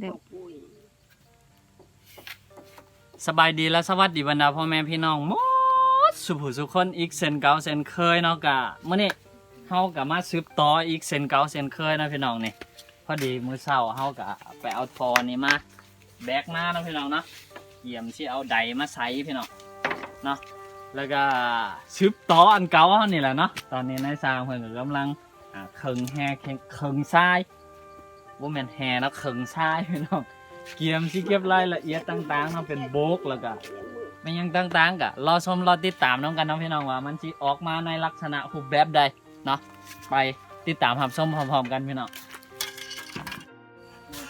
เด็กสบายดีและสวัสดีบรรดาพ่อแม่พี่น้องหมดสุผู้สุคนอีกเซนเก่าเซนเคยเนาะกะมื้อนี้เฮากะมาสืบต่ออีกเซนเก่าเซนเคยเนาะพี่น้องนี่พอดีมื้อเช้าเฮากะไปเอาทอนี่มาแบกมาเนาะพี่น้องเนาะเยี่ยมสิเอาใดมาใส่พี่น้องเนาะแล้วก็สืบต่ออันเก่าเฮานี่แหละเนาะตอนนี้นายสร้างเพิ่นก็กำลังอ่าเคิงแฮเคิงทราย บ่แม่นแฮเนาะเคิงทรายพี่น้องเกียมที่เก็บรายละเอียดต่างๆเนาะเป็นโบกแล้วก็ไม่ยังต่างๆกะรอชมรอติดตามน้องกันเน้องพี่น้องว่า มันสิออกมาในลักษณะรูปแบบใดเนาะไปติดตามรับชมพร้อมๆกันพี่น้อง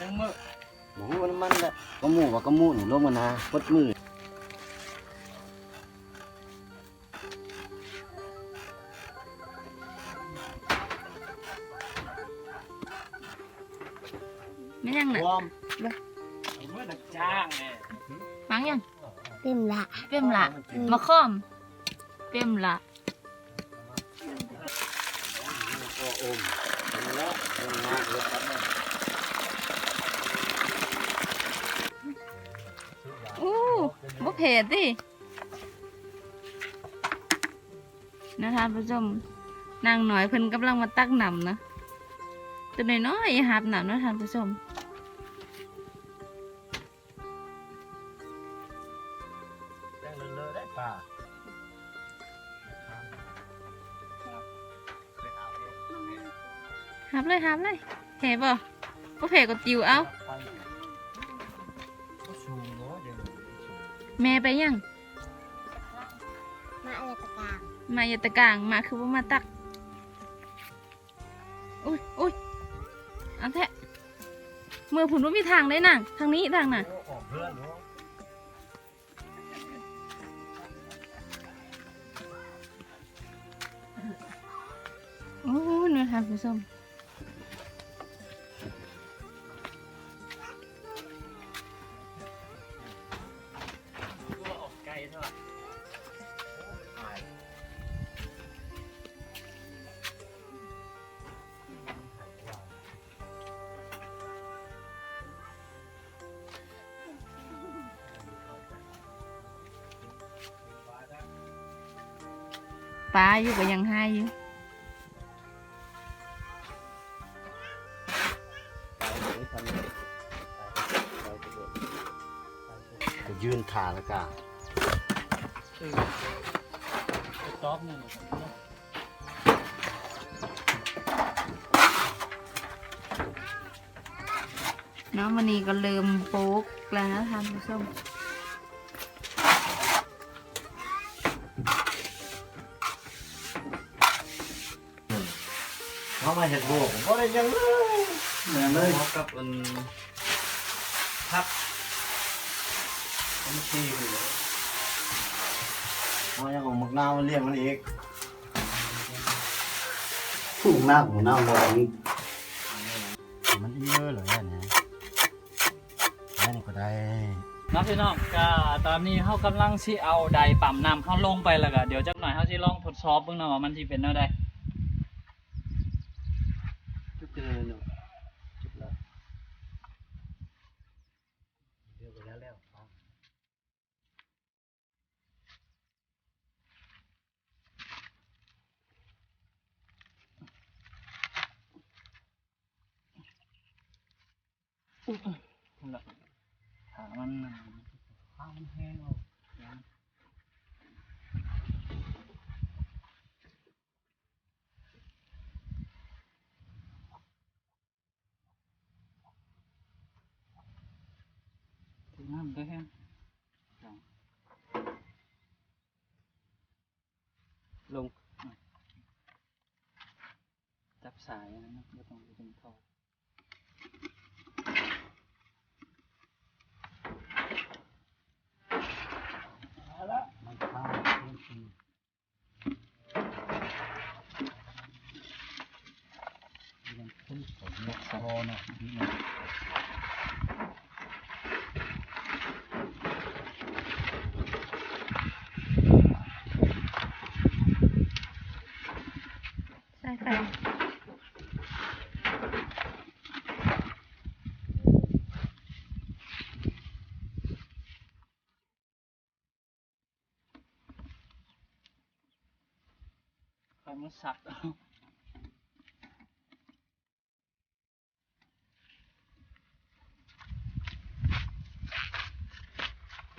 ทั้งมือหมูมันมันแหละก็หมูว่าก็หมูนี่ลงมานาปดมือ ไม่ยังน่ะวอมมือดักจ้างเนี่ยฟังยังเต็มละเปรี้ยมละมาค่อมเปรี้ยมละก็อมแล้วลงมาเลยครับอู้บ่เผ็ดดินะท่านผู้ชมนางหน่อยเพิ่นกำลังมาตักหนำนะตัวน้อยๆหับหนำนะท่านผู้ชม หับเลยหับเลยเผ็ดบ่บ่เผ็ดก็จิวเอาชูเนาะเดี๋ยวแม่ไปยังมาอะไรตะกางมาอย่าตะกลางมาคือว่ามาตักอุ้ยอุ้ยเอาแทะมือผุนว่ามีทางได้น่ะทางนี้ทางน่ะออกเพื่อนเนาะโอ้ยนะท่านผู้ชม ปลาอยู่ก็ยังให้อยู่ก็ยืนขาแล้วก็คือต๊อบนี่ยเนาะวันนี้ก็เริ่มโป๊กแล้วนะท่านผู้ชม เขามาเห็ดโบกก็ได้ยังเลยเหมือนเลยกับอันพับมันขี้หัวเขายังเอาหมักนาวมาเลี้ยงมันอีกถูกหน้าหูหน้าบอนี่มันเยอะเลยเนี่ยนนี้ก็ได้น้องพี่น้องก็ตอนนี้เขากำลังสิเอาไดปั๊มน้ำเขาลงไปแล้วก็เดี๋ยวจักหน่อยเขาสิลองทดสอบเบิ่งเนาะว่ามันสิเป็นแนวใดจุดเจอเนาะจุด แล้วเดี๋ยวไปแล้วแล้ว เอานั่นแหละถามันน่ะข้าวมันแห้งเอาถึงน้ำได้แห้งลงอะจับสายนะไม่ต้องไปถึงท่อมันข้าวเพิ่มขึ้นมันขึ้นผมนกสะโอนะนี่นะ อยมันสักเอ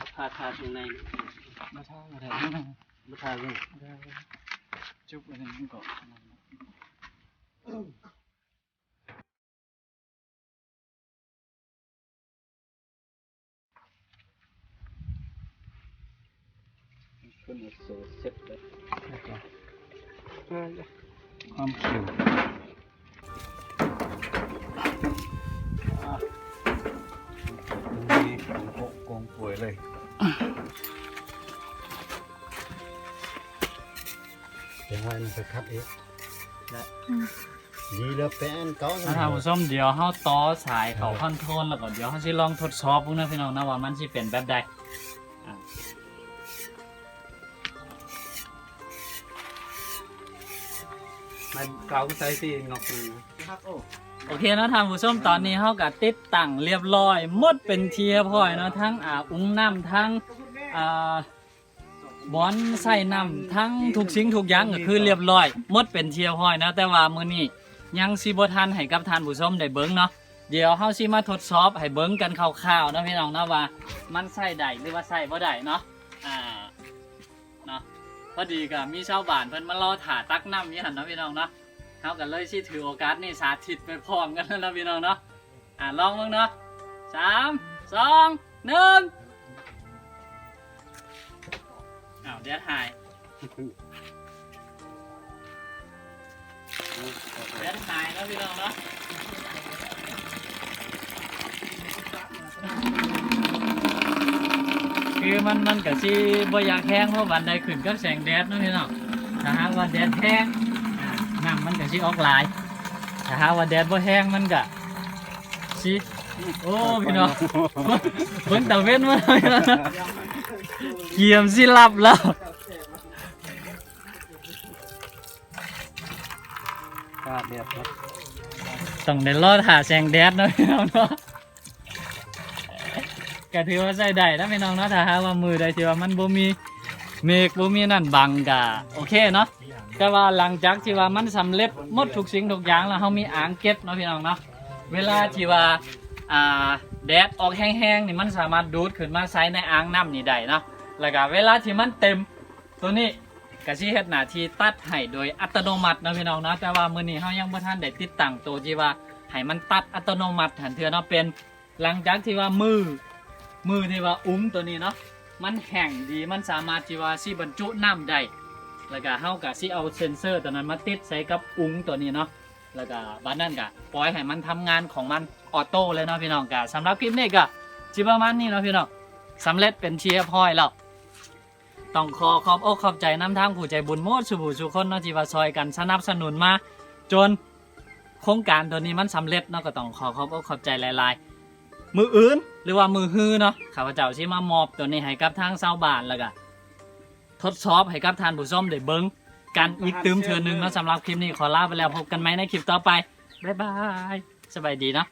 าพาทาตรงในมาท่ามาท่าบ่ทาเลยจุ๊บอันนี้ก่อนคนโซเซ็ตเลย ความขิวนี่ของโกโกงป่วยเลยเดี๋ยวไว้มันไปคัดเองและดีแล้วแป้นเก่าถ้าท่านผู้ชมเดี๋ยวเฮาต่อสายเขาคอนโทรลแล้วก็เดี๋ยวเฮาสิลองทดสอบพวกนั้นพี่น้องนะว่ามันสิเป็นแบบใด มันเก่าใส่สิงอกเลยครับโอ้โอเคเนาะท่านผู้ชมตอนนี้เฮาก็ติดตั้งเรียบร้อยหมดเป็นเทียพอยเนาะทั้งอ่าอุ้งน้ำทั้งอ่าบอนใส่น้ำทั้งทุกสิ่งทุกอย่างก็คือเรียบร้อยหมดเป็นเทียพอยนะแต่ว่ามื้อนี้ยังสิบ่ทันให้กับท่านผู้ชมได้เบิ่งเนาะเดี๋ยวเฮาสิมาทดสอบให้เบิ่งกันคร่าวๆนะพี่น้องนะว่า มันใส่ได้หรือว่าใส่บ่ได้เนาะอ่าเนาะ พอดีก็มีชาวบ้านเพิ่นมารอถ่าตักน้ำอยู่หั่นเนาะพี่น้องเนาะเฮากันเลยสิถือโอกาสนี่สาธิตไปพร้อมกันแล้วนะพี่น้องเนาะอ่าลองมึงเนาะสามสองหนึ่งอ้าวเดี๋ยวถ่ายเดี๋ยวถ่ายแล้วพี่น้องเนาะ คือมันมันก็สิบ่อยากแห้งเพราะวันใดขึ้นกับแสงแดดเนาะพี่น้องถ้าหากว่าแดดแห้งน้ำมันก็สิออกหลายถ้าหากว่าแดดบ่แห้งมันก็สิโอ้พี่น้องเบิ่งตะเว้นมาเลยเกียมสิหลับแล้วต้องได้รอถ่าแสงแดดเนาะพี่น้องเนาะ ก็ถือว่าใส่ได้นะพี่น้องเนาะถ้าหาว่ามือใดที่ว่ามันบ่มีเมฆบ่มีนั่นบังก็โอเคเนาะแต่ว่าหลังจากที่ว่ามันสำเร็จหมดทุกสิ่งทุกอย่างแล้วเขามีอ่างเก็บเนาะพี่น้องเนาะเวลาที่ว่าอ่าแดดออกแห้งๆนี่มันสามารถดูดขึ้นมาใช้ในอ่างน้ำนี่ได้เนาะแล้วก็เวลาที่มันเต็มตัวนี้ก็สิเฮ็ดหน้าที่ตัดให้โดยอัตโนมัติเนาะพี่น้องเนาะแต่ว่ามื้อนี้เฮายังบ่ทันได้ติดตั้งตัวที่ว่าให้มันตัดอัตโนมัติหันเถื่อเนาะเป็นหลังจากที่ว่ามือ มือที่ว่าอุ้งตัวนี้เนาะมันแห้งดีมันสามารถที่ว่าสิบรรจุน้ำได้แล้วก็เฮาก็สิเอาเซ็นเซอร์ตัวนั้นมาติดใส่กับอุ้งตัวนี้เนาะแล้วก็บัดนั้นก็ปล่อยให้มันทำงานของมันออโต้เลยเนาะพี่น้องก็สำหรับคลิปนี้ก็จิประมาณนี้เนาะพี่น้องสำเร็จเป็นเชียร์พอยแล้วต้องขอขอบอกขอบใจน้ำทางผู้ใจบุญโมดสุบูสุคนเนาะที่ว่าซอยกันสนับสนุนมาจนโครงการตัวนี้มันสำเร็จเนาะก็ต้องขอขอบอกขอบใจหลาย ๆ มืออื่น หรือว่ามือฮือเนาะข้าพเจ้าสิมามอบตัวนี้ให้กับทางชาวบ้านแล้วก็ทดสอบให้กับทานผู้ชมได้เบิ้งกันอีกตืมเทือนึงเนาะสำหรับคลิปนี้ขอลาไปแล้วพบกันไหมในคลิปต่อไปบ๊ายบายสบายดีเนาะ